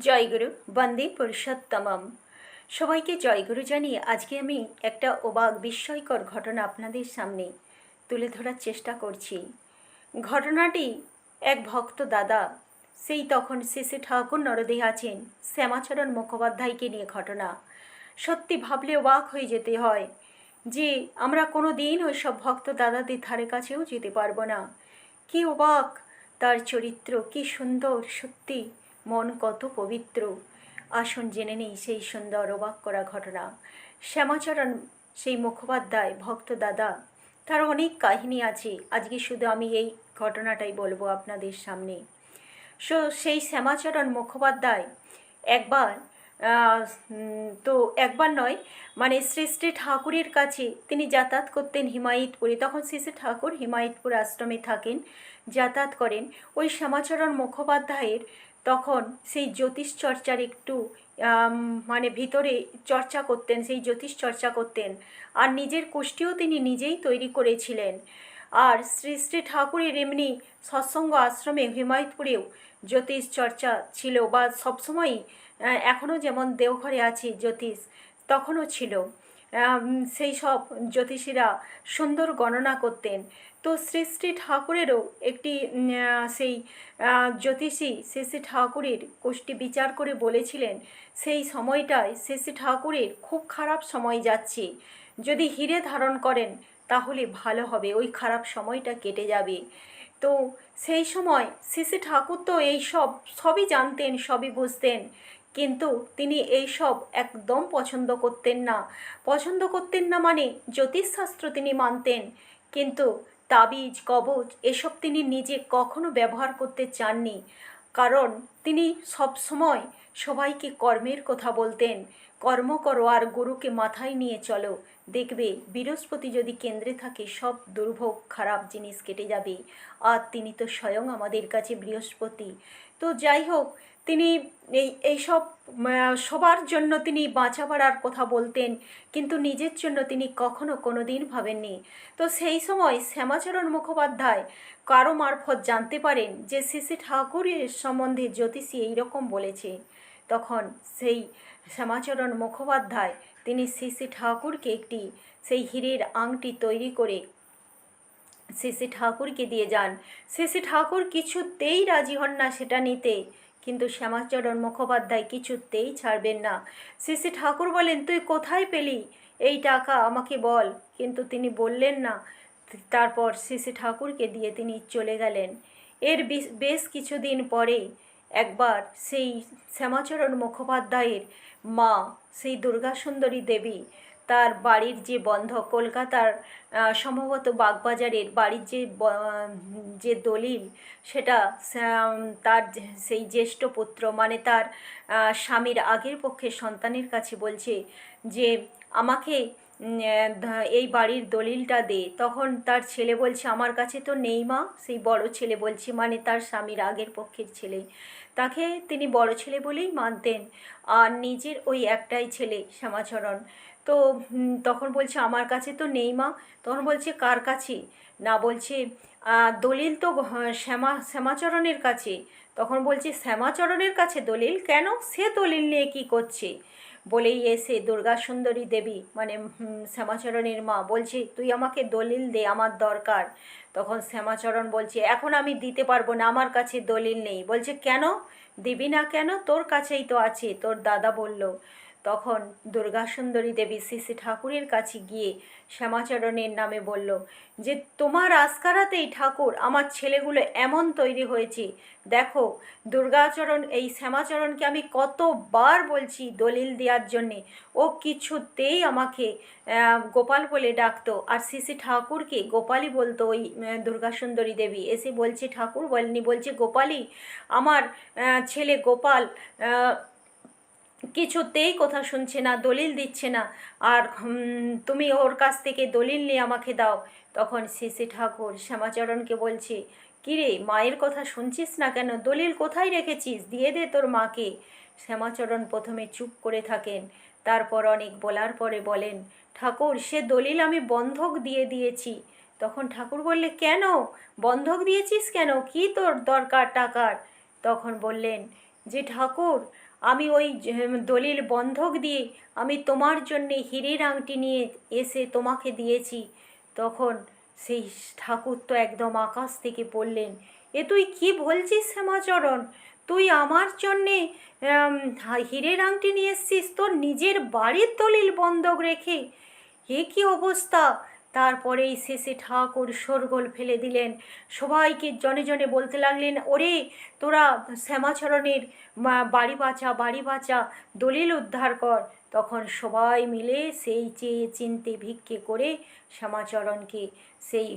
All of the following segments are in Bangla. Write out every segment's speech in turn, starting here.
জয়গুরু বন্দে পুরুষোত্তমম। সবাইকে জয়গুরু জানিয়ে আজকে আমি একটা অবাক, বিস্ময়কর ঘটনা আপনাদের সামনে তুলে ধরার চেষ্টা করছি। ঘটনাটি এক ভক্ত দাদা, সেই তখন শ্রী ঠাকুর নরদে আছেন, শ্যামাচরণ মুখোপাধ্যায়কে নিয়ে ঘটনা। সত্যি ভাবলে অবাক হয়ে যেতে হয় যে আমরা কোনো দিন ওই সব ভক্ত দাদাদের ধারে কাছেও যেতে পারব না। কি অবাক, তার চরিত্র, কি সুন্দর, সত্যি। মন কত পবিত্র। আসুন জেনে নেই সেই সুন্দর অবাক করা ঘটনা। শ্যামাচরণ, সেই মুখোপাধ্যায়, ভক্ত দাদা, তার অনেক কাহিনী আছে। আজকে শুধু আমি এই ঘটনাটাই বলব আপনাদের সামনে। সো, সেই শ্যামাচরণ মুখোপাধ্যায় একবার তো একবার নয় মানে শ্রী শ্রী ঠাকুরের কাছে তিনি যাতায়াত করতেন হিমায়তপুরে। তখন শ্রী শ্রী ঠাকুর হিমায়তপুর আশ্রমে থাকেন, যাতায়াত করেন। ওই শ্যামাচরণ মুখোপাধ্যায়ের তখন সেই জ্যোতিষ চর্চার একটু মানে ভিতরে চর্চা করতেন, সেই জ্যোতিষ চর্চা করতেন। আর নিজের কোষ্ঠীও তিনি নিজেই তৈরি করেছিলেন। আর শ্রী শ্রী ঠাকুরের এমনি সৎসঙ্গ আশ্রমে হিমায়তপুরেও জ্যোতিষ চর্চা ছিল বা সবসময়ই এখনও যেমন দেওঘরে আছে জ্যোতিষ, তখনও ছিল। সেই সব জ্যোতিষীরা সুন্দর গণনা করতেন। তো শ্রী শ্রী ঠাকুরেরও একটি সেই জ্যোতিষী শ্রী শ্রী ঠাকুরের কোষ্ঠী বিচার করে বলেছিলেন, সেই সময়টায় শ্রী শ্রী ঠাকুরের খুব খারাপ সময় যাচ্ছে। যদি হিরে ধারণ করেন, তাহলে ভালো হবে, ওই খারাপ সময়টা কেটে যাবে। তো সেই সময় শ্রী ঠাকুর তো এই সব, সবই জানতেন, সবই বুঝতেন। কিন্তু তিনি এই সব একদম পছন্দ করতেন না। পছন্দ করতেন না মানে জ্যোতিষশাস্ত্র তিনি মানতেন। কিন্তু তাবিজ, কবচ এসব তিনি নিজে কখনো ব্যবহার করতে চাননি। কারণ তিনি সব সময় সবাইকে কর্মের কথা বলতেন। কর্ম করো আর গুরুকে মাথায় নিয়ে চলো। দেখবে বৃহস্পতি যদি কেন্দ্রে থাকে, সব দুর্ভোগ, খারাপ জিনিস কেটে যাবে। আর তিনি তো স্বয়ং আমাদের কাছে বৃহস্পতি। তো যাই হোক তিনি এই এইসব সবার জন্য তিনি বাঁচা বাড়ার কথা বলতেন, কিন্তু নিজের জন্য তিনি কখনো কোনো দিন ভাবেননি। তো সেই সময় শ্যামাচরণ মুখোপাধ্যায় কারও মারফত জানতে পারেন যে শ্রী ঠাকুরের সম্বন্ধে জ্যোতিষী এইরকম বলেছে। তখন সেই শ্যামাচরণ মুখোপাধ্যায় তিনি শ্রী ঠাকুরকে একটি, সেই হীরের আংটি তৈরি করে শ্রী ঠাকুরকে দিয়ে যান। শ্রী ঠাকুর কিছুতেই রাজি হন না সেটা নিতে। কিন্তু শ্যামাচরণ মুখোপাধ্যায় কিছুতেই ছাড়বেন না। শ্রী ঠাকুর বলেন, তুই কোথায় পেলি এই টাকা? আমাকে বল। কিন্তু তিনি বললেন না। তারপর শ্রী ঠাকুরকে দিয়ে তিনি চলে গেলেন। এর বেশ কিছুদিন পরে একবার সেই শ্যামাচরণ মুখোপাধ্যায়ের মা, সেই দুর্গা সুন্দরী দেবী তার বাড়ির যে বন্ধ, কলকাতার সম্ভবত বাগবাজারের বাড়ির যে যে দলিল, সেটা তার সেই জ্যেষ্ঠ পুত্র মানে তার স্বামীর আগের পক্ষে সন্তানের কাছে বলছে যে, আমাকে এই বাড়ির দলিলটা দে। তখন তার ছেলে বলছে, আমার কাছে তো নেই মা। সেই বড় ছেলে বলছে মানে তার স্বামীর আগের পক্ষের ছেলে। তাকে তিনি বড় ছেলে বলেই মানতেন। আর নিজের ওই একটাই ছেলে, শ্যামাচরণ। তো তখন বলছে, আমার কাছে তো নেই মা। তখন বলছে, কার কাছে? না বলছে দলিল তো শ্যামা, শ্যামাচরণের কাছে। তখন বলছে, শ্যামাচরণের কাছে দলিল? কেন? সে দলিল নিয়ে কি করছে? বলেই এসে দুর্গা সুন্দরী দেবী মানে শ্যামাচরণের মা বলছে, তুই আমাকে দলিল দে, আমার দরকার। তখন শ্যামাচরণ বলছে, এখন আমি দিতে পারব না, আমার কাছে দলিল নেই। বলছে, কেন? দিবি না কেন? তোর কাছেই তো আছে। তোর দাদা বলল তখন দুর্গা সুন্দরী দেবী শ্রী ঠাকুরের কাছে গিয়ে শ্যামাচরণের নামে বলল যে তোমার আস্কারাতেই ঠাকুর আমার ছেলেগুলো এমন তৈরি হয়েছে। দেখো দুর্গাচরণ এই শ্যামাচরণকে আমি কতবার বলছি দলিল দেওয়ার জন্যে। ও কিছুতেই আমাকে গোপাল বলে ডাকতো। আর শ্রী ঠাকুরকে গোপালই বলতো ওই আহ, দুর্গা সুন্দরী দেবী। এসে বলছে ঠাকুর বলেনি বলছে গোপালই আমার ছেলে গোপাল কিছুতেই কথা শুনছে না, দলিল দিচ্ছে না। আর তুমি ওর কাছ থেকে দলিল নিয়ে আমাকে দাও। তখন শ্রী ঠাকুর শ্যামাচরণকে বলছে, কিরে, মায়ের কথা শুনছিস না কেন? দলিল কোথায় রেখেছিস? দিয়ে দে তোর মাকে। শ্যামাচরণ প্রথমে চুপ করে থাকেন, তারপর অনেক বলার পরে বলেন, ঠাকুর, সে দলিল আমি বন্ধক দিয়ে দিয়েছি। তখন ঠাকুর বললে, কেন? বন্ধক দিয়েছিস কেন? কি তোর দরকার টাকার? তখন বললেন, যে ঠাকুর আমি ওই দলিল বন্ধক দিয়ে আমি তোমার জন্যে হীরের আংটি নিয়ে এসে তোমাকে দিয়েছি। তখন সেই ঠাকুর তো একদম আকাশ থেকে পড়লেন এ তুই কি বলছিস শ্যামাচরণ? তুই আমার জন্যে হীরের আংটি নিয়ে এসছিস? তোর নিজের বাড়ির দলিল বন্ধক রেখে? এ কি অবস্থা? তারপরেই শেষে ঠাকুর শোরগোল ফেলে দিলেন। সবাইকে জনে জনে বলতে লাগলেন ওরে তোরা শ্যামাচরণের বাড়ি বাঁচা বাড়ি বাঁচা দলিল উদ্ধার কর। তখন সবাই মিলে সেই চেয়ে চিনতে ভিক্ষে করে শ্যামাচরণকে সেই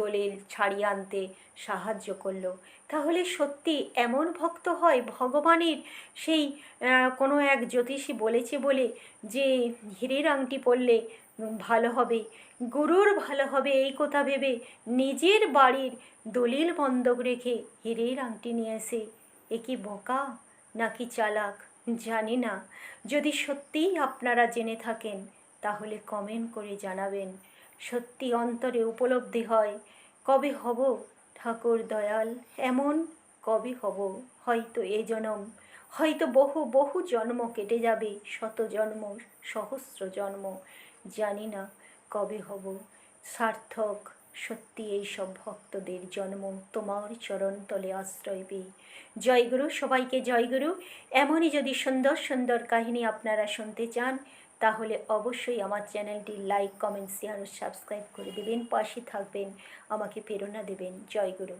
দলিল ছাড়িয়ে আনতে সাহায্য করল। তাহলে সত্যি এমন ভক্ত হয় ভগবানের? সেই কোনো এক জ্যোতিষী বলেছে বলে যে হীরের আংটি উম, ভালো হবে। গুরুর ভালো হবে এই কথা ভেবে নিজের বাড়ির দলিল বন্ধক রেখে হীরের আংটি নিয়ে এসে এ কি বোকা নাকি চালাক? জানি না। যদি সত্যিই আপনারা জেনে থাকেন, তাহলে কমেন্ট করে জানাবেন। সত্যি অন্তরে উপলব্ধি হয়, কবে হব ঠাকুর দয়াল? এমন কবে হব? হয়তো এ জনম। হয়তো বহু বহু জন্ম কেটে যাবে, শত জন্ম, সহস্র জন্ম। জানি না কবে হব। সার্থক, সত্যি এই সব ভক্তদের জন্ম তোমার চরণতলে আশ্রয় পেয়ে। জয়গুরু সবাইকে জয়গুরু এমনই যদি সুন্দর সুন্দর কাহিনী আপনারা শুনতে চান, তাহলে অবশ্যই আমার চ্যানেলটি লাইক, কমেন্ট, শেয়ার ও সাবস্ক্রাইব করে দেবেন। পাশে থাকবেন, আমাকে প্রেরণা দেবেন। জয়গুরু